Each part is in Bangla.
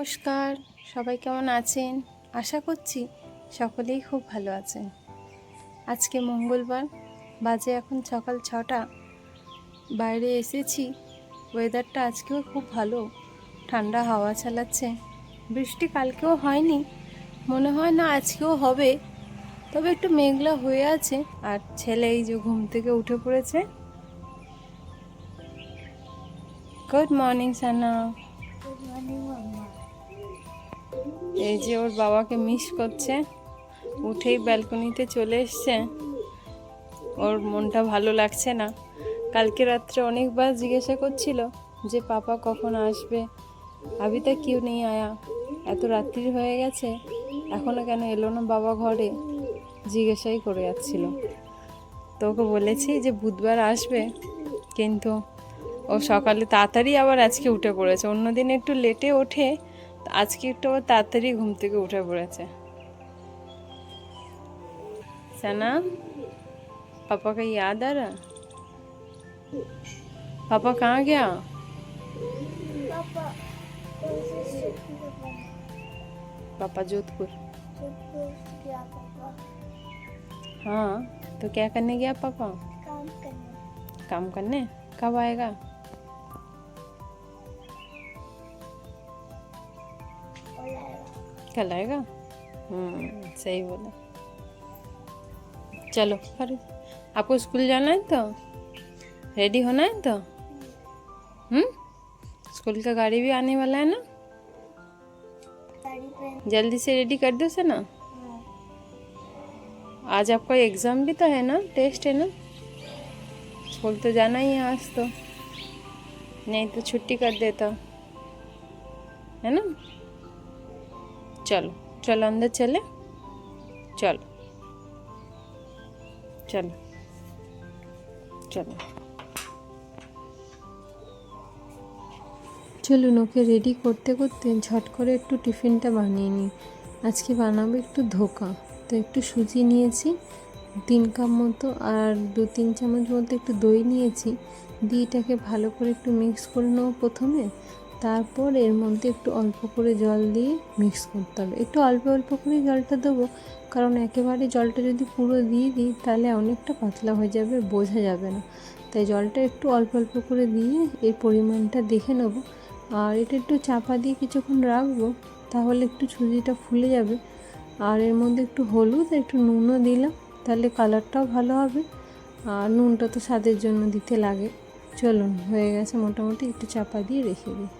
নমস্কার, সবাই কেমন আছেন? আশা করছি সকলেই খুব ভালো আছেন। আজকে মঙ্গলবার, বাজে এখন সকাল ছটা। বাইরে এসেছি ওয়েদারটা আজকেও খুব ভালো। ঠান্ডা হাওয়া চালাচ্ছে। বৃষ্টি কালকেও হয়নি, মনে হয় না আজকেও হবে। তবে একটু মেঘলা হয়ে আছে, আর ছেলে এই যে ঘুম থেকে উঠে পড়েছে। গুড মর্নিং সানা এই যে ওর বাবাকে মিস করছে, উঠেই ব্যালকনিতে চলে এসছে। ওর মনটা ভালো লাগছে না। কালকে রাত্রে অনেকবার জিজ্ঞাসা করছিল যে, পাপা কখন আসবে? আবি তা কেউ নেই, আয়া। এত রাত্রি হয়ে গেছে, এখনও কেন এলো না বাবা ঘরে? জিজ্ঞাসাই করে যাচ্ছিল। তো ওকে বলেছি যে, বুধবার আসবে। কিন্তু ও সকালে তাড়াতাড়ি আবার আজকে উঠে পড়েছে। অন্যদিন একটু লেটে ওঠে আজকে একটু আবার তাড়াতাড়ি ঘুম থেকে উঠে পড়েছে सना पापा का याद आ रहा पापा कहाँ गया पापा पापा जोधपुर क्या पापा हाँ तो क्या करने गया पापा काम करने काम करने कब आएगा आएगा कल आएगा? हम्म। सही बोला। चलो फिर आपको स्कूल जाना है तो? रेडी होना है तो? हम्म? स्कूल का गाड़ी भी आने वाला है ना? जल्दी से रेडी कर दो से ना आज आपका एग्ज़ाम भी तो है ना? टेस्ट है ना? स्कूल तो जाना ही है आज तो। नहीं तो छुट्टी कर देता। है ना? चलो चलो अंदर चले चलो चलो चलो চলুন ওকে রেডি করতে করতে ঝট করে একটু টিফিনটা বানিয়ে নিই আজকে বানাবো একটু ধোকা তো একটু সুজি নিয়েছি তিন কাপ মতো আর দু তিন চামচ মতো একটু দই নিয়েছি দিয়ে এটাকে ভালো করে একটু মিক্স করে নেবো প্রথমে তারপর এর মধ্যে একটু অল্প করে জল দিয়ে মিক্স করতে হবে। একটু অল্প অল্প করে জলটা দেবো, কারণ একেবারে জলটা যদি পুরো দিয়ে দিই, তাহলে অনেকটা পাতলা হয়ে যাবে, বোঝা যাবে না। তাই জলটা একটু অল্প অল্প করে দিয়ে এর পরিমাণটা দেখে নেব। আর এটা একটু চাপা দিয়ে কিছুক্ষণ রাখব, তাহলে একটু সুজিটা ফুলে যাবে। আর এর মধ্যে একটু হলুদ একটু নুনও দিলাম, তাহলে কালারটাও ভালো হবে। আর নুনটা তো স্বাদের জন্য দিতে লাগে। চলুন, হয়ে গেছে মোটামুটি, একটু চাপা দিয়ে রেখে দিই।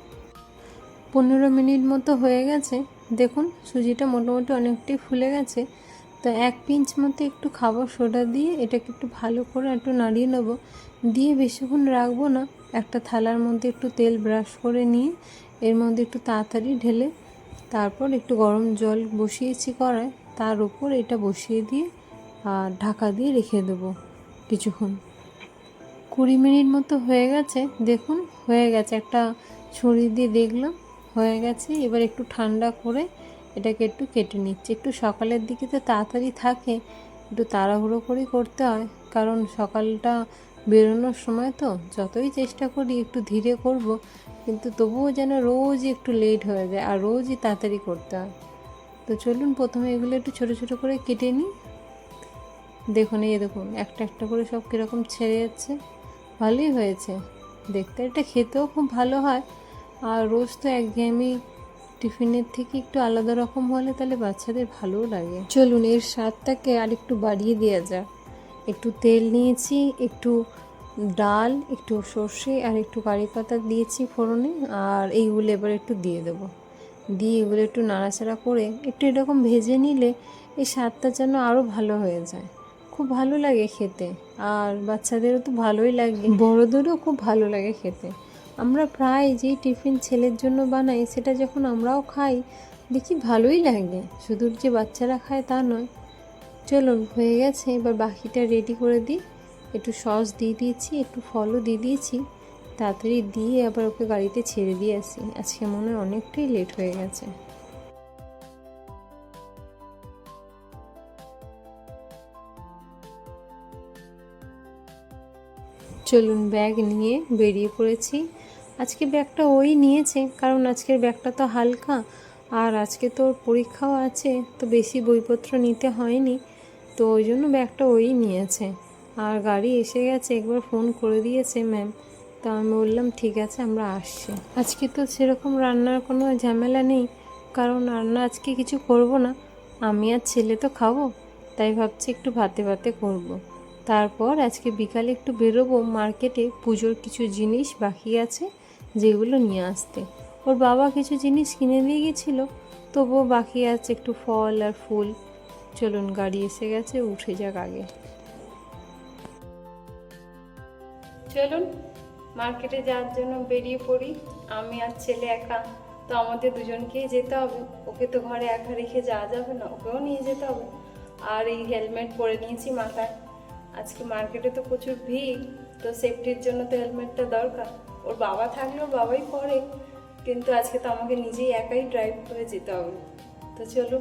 পনেরো মিনিট মতো হয়ে গেছে। দেখুন, সুজিটা মোটামুটি অনেকটাই ফুলে গেছে। তো এক পিঞ্চ মতো একটু খাবার সোডা দিয়ে, এটাকে একটু ভালো করে একটু নাড়িয়ে নেব। দিয়ে বেশিক্ষণ রাখব না, একটা থালার মধ্যে একটু তেল ব্রাশ করে নিয়ে, এর মধ্যে একটু তাড়াতাড়ি ঢেলে, তারপর একটু গরম জল বসিয়েছি কড়ায়, তার উপর এটা বসিয়ে দিয়ে আর ঢাকা দিয়ে রেখে দেবো কিছুক্ষণ। কুড়ি মিনিট মতো হয়ে গেছে। দেখুন, হয়ে গেছে। একটা ছুরি দিয়ে দেখলাম। হয়ে গেছে, এবার একটু ঠান্ডা করে এটাকে একটু কেটে নিচ্ছি। একটু সকালের দিকে তো তাড়াতাড়ি থাকে, একটু তাড়াহুড়ো করেই করতে হয়, কারণ সকালটা বেরোনোর সময় তো যতই চেষ্টা করি একটু ধীরে করব, কিন্তু তবুও যেন রোজই একটু লেট হয়ে যায় আর রোজই তাড়াতাড়ি করতে হয়। তো চলুন প্রথমে এগুলো একটু ছোটো ছোটো করে কেটে নিই। দেখুন, এই দেখুন, একটা একটা করে সব কীরকম ছেড়ে যাচ্ছে, ভালোই হয়েছে। দেখতে এটা খেতেও খুব ভালো হয় আর রোজ তো একঘেয়েমি টিফিনের থেকে একটু আলাদা রকম হলে তাহলে বাচ্চাদের ভালোও লাগে। চলুন, এর স্বাদটাকে আর একটু বাড়িয়ে দেওয়া যাক। একটু তেল নিয়েছি, একটু ডাল, একটু সর্ষে আর একটু কারি পাতা দিয়েছি ফোড়নে আর এইগুলো এবার একটু দিয়ে দেবো। দিয়ে এগুলো একটু নাড়াচাড়া করে একটু এরকম ভেজে নিলে এই স্বাদটা যেন আরও ভালো হয়ে যায়। খুব ভালো লাগে খেতে আর বাচ্চাদেরও তো ভালোই লাগে। বড়োদেরও খুব ভালো লাগে খেতে। আমরা প্রায় যেই টিফিন ছেলের জন্য বানাই, সেটা যখন আমরাও খাই, দেখি ভালোই লাগে। শুধু যে বাচ্চারা খায় তা নয়। চলুন, হয়ে গেছে। এবার বাকিটা রেডি করে দিই। একটু সস দিয়ে দিয়েছি, একটু ফলও দিয়ে দিয়েছি। তাড়াতাড়ি দিয়ে আবার ওকে গাড়িতে ছেড়ে দিয়ে আসি। আজকে মনে হয় অনেকটাই লেট হয়ে গেছে। চলুন ব্যাগ নিয়ে বেরিয়ে পড়েছি। আজকে ব্যাগটা ওই নিয়েছে, কারণ আজকের ব্যাগটা তো হালকা, আর আজকে তো ওর পরীক্ষাও আছে, তো বেশি বইপত্র নিতে হয়নি, তো ওই জন্য ব্যাগটা ওই নিয়েছে আর গাড়ি এসে গেছে, একবার ফোন করে দিয়েছে ম্যাম, তো আমি বললাম, ঠিক আছে, আমরা আসছি আজকে তো সেরকম রান্নার কোনো ঝামেলা নেই, কারণ রান্না আজকে কিছু করব না, আমি আর ছেলে তো খাব, তাই ভাবছি একটু ভাতে ভাতে করব। তারপর আজকে বিকালে একটু বেরোবো, মার্কেটে পুজোর কিছু জিনিস বাকি আছে যেগুলো নিয়ে আসতে। ওর বাবা কিছু জিনিস কিনে দিয়ে গেছিল তবুও বাকি আছে একটু ফল আর ফুল। চলুন, গাড়ি এসে গেছে, উঠে যাক আগে। চলুন, মার্কেটে যাওয়ার জন্য বেরিয়ে পড়ি। আমি আর ছেলে একা, তো আমাদের দুজনকেই যেতে হবে। ওকে তো ঘরে একা রেখে যাওয়া যাবে না, ওকেও নিয়ে যেতে হবে। আর এই হেলমেট পরে নিয়েছি মাথায়। আজকে মার্কেটে তো প্রচুর ভিড়, তো সেফটির জন্য তো হেলমেটটা দরকার। ওর বাবা থাকলে ওর বাবাই পরে কিন্তু আজকে তো আমাকে নিজেই একাই ড্রাইভ করে যেতে হবে। তো চলো,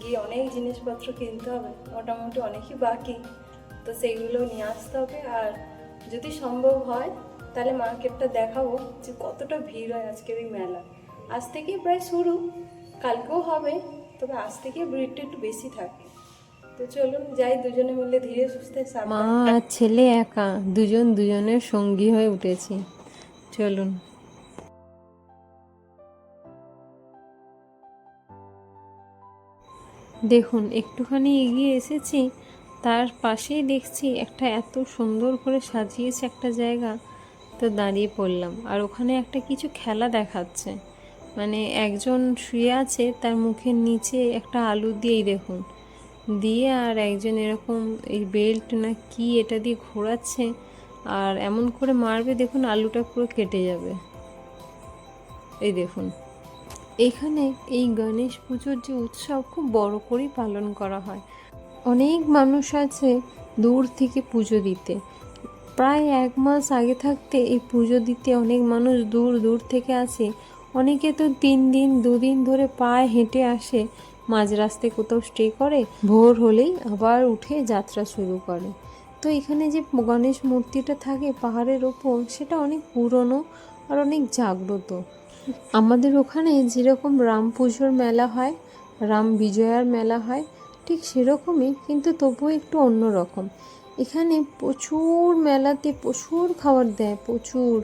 গিয়ে অনেক জিনিসপত্র কিনতে হবে, মোটামুটি অনেকই বাকি। তো সেইগুলো নিয়ে আসতে হবে, আর যদি সম্ভব হয়, তাহলে মার্কেটটা দেখাবো যে কতটা ভিড় হয় আজকের এই মেলা। আজ থেকেই প্রায় শুরু, কালকেও হবে, তবে আজ থেকে ভিড়টা একটু বেশি থাকে। তো চলুন যাই, দুজনে মিলে ধীরে সুস্থে মা আর ছেলে একা, দুজন দুজনের সঙ্গী হয়ে উঠেছি। চলুন। দেখুন, একটুখানি এগিয়ে এসেছি, তার পাশেই দেখছি একটা এত সুন্দর করে সাজিয়েছে একটা জায়গা। তো দাঁড়িয়ে পড়লাম, আর ওখানে একটা কিছু খেলা দেখাচ্ছে। মানে একজন শুয়ে আছে, তার মুখের নিচে একটা আলু দিয়েই দেখুন। দিয়ে আর একজন এরকম এই বেল্ট না কি এটা দিয়ে ঘোরাচ্ছে আর এমন করে মারবে, দেখুন আলুটা পুরো কেটে যাবে। এই দেখুন। এখানে এই গণেশ পুজোর যে উৎসব খুব বড় করেই পালন করা হয়। অনেক মানুষ আছে দূর থেকে পুজো দিতে। প্রায় এক মাস আগে থাকতে এই পুজো দিতে অনেক মানুষ দূর দূর থেকে আসে। অনেকে তো তিন দিন দুদিন ধরে পায়ে হেঁটে আসে, মাঝ রাস্তায় কোথাও স্টে করে, ভোর হলেই আবার উঠে যাত্রা শুরু করে। তো এখানে যে গণেশ মূর্তিটা থাকে পাহাড়ের ওপর, সেটা অনেক পুরনো আর অনেক জাগ্রত। আমাদের ওখানে যেরকম রাম পুজোর মেলা হয়, রাম বিজয়ার মেলা হয়, ঠিক সেরকমই, কিন্তু তবুও একটু অন্যরকম। এখানে প্রচুর মেলাতে প্রচুর খাবার দেয়, প্রচুর।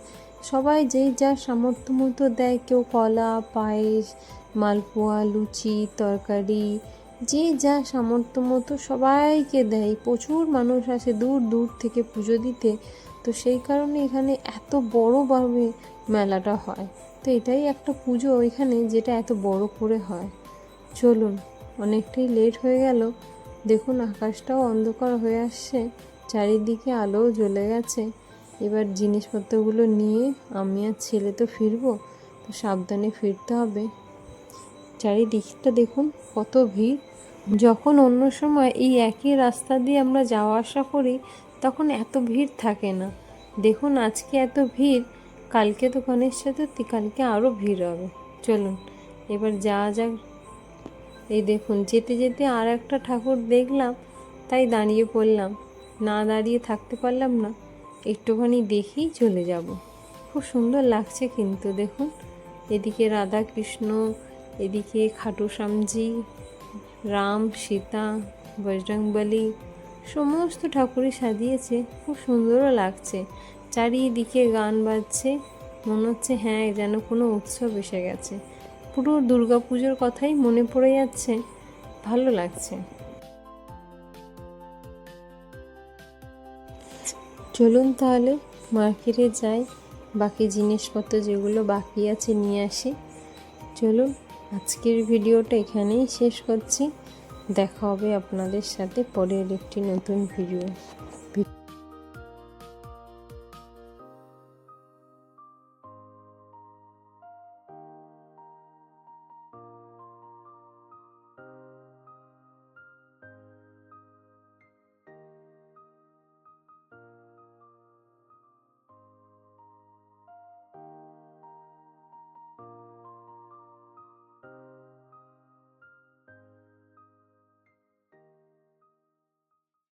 সবাই যেই যার সামর্থ্য মতো দেয়, কেউ কলা, পায়েস, মালপোয়া, লুচি, তরকারি যে যা সামর্থ্য মতো সবাইকে দেয়। প্রচুর মানুষ আসে দূর দূর থেকে পুজো দিতে। তো সেই কারণে এখানে এত বড়োভাবে মেলাটা হয়। তো এটাই একটা পুজো এখানে যেটা এত বড় করে হয়। চলুন, অনেকটাই লেট হয়ে গেল। দেখুন, আকাশটাও অন্ধকার হয়ে আসছে। চারিদিকে আলোও জ্বলে গেছে। এবার জিনিসপত্রগুলো নিয়ে আমি আর ছেলে তো ফিরবো, তো সাবধানে ফিরতে হবে। চারিদিকটা দেখুন, কত ভিড়। যখন অন্য সময় এই একই রাস্তা দিয়ে আমরা যাওয়া আসা করি, তখন এত ভিড় থাকে না। দেখুন আজকে এত ভিড়, কালকে তো গণেশ চতুর্থী, কালকে আরও ভিড় হবে। চলুন, এবার যাওয়া যাক। এই দেখুন, যেতে যেতে আর একটা ঠাকুর দেখলাম, তাই দাঁড়িয়ে পড়লাম। না দাঁড়িয়ে থাকতে পারলাম না, একটুখানি দেখেই চলে যাব। খুব সুন্দর লাগছে কিন্তু, দেখুন। এদিকে রাধা কৃষ্ণ এদিকে খাটু শ্যামজি রাম, সীতা, বজরংবলী সমস্ত ঠাকুরই সাজিয়েছে। খুব সুন্দরও লাগছে। চারিদিকে গান বাজছে। মনে হচ্ছে হ্যাঁ যেন কোনো উৎসব এসে গেছে। পুরো দুর্গা পুজোর কথাই মনে পড়ে যাচ্ছে। ভালো লাগছে। চলুন তাহলে মার্কেটে যাই। বাকি জিনিসপত্র যেগুলো বাকি আছে নিয়ে আসি। চলুন। আজকের ভিডিওটা এখানেই শেষ করছি। দেখা হবে আপনাদের সাথে পরের একটি নতুন ভিডিও।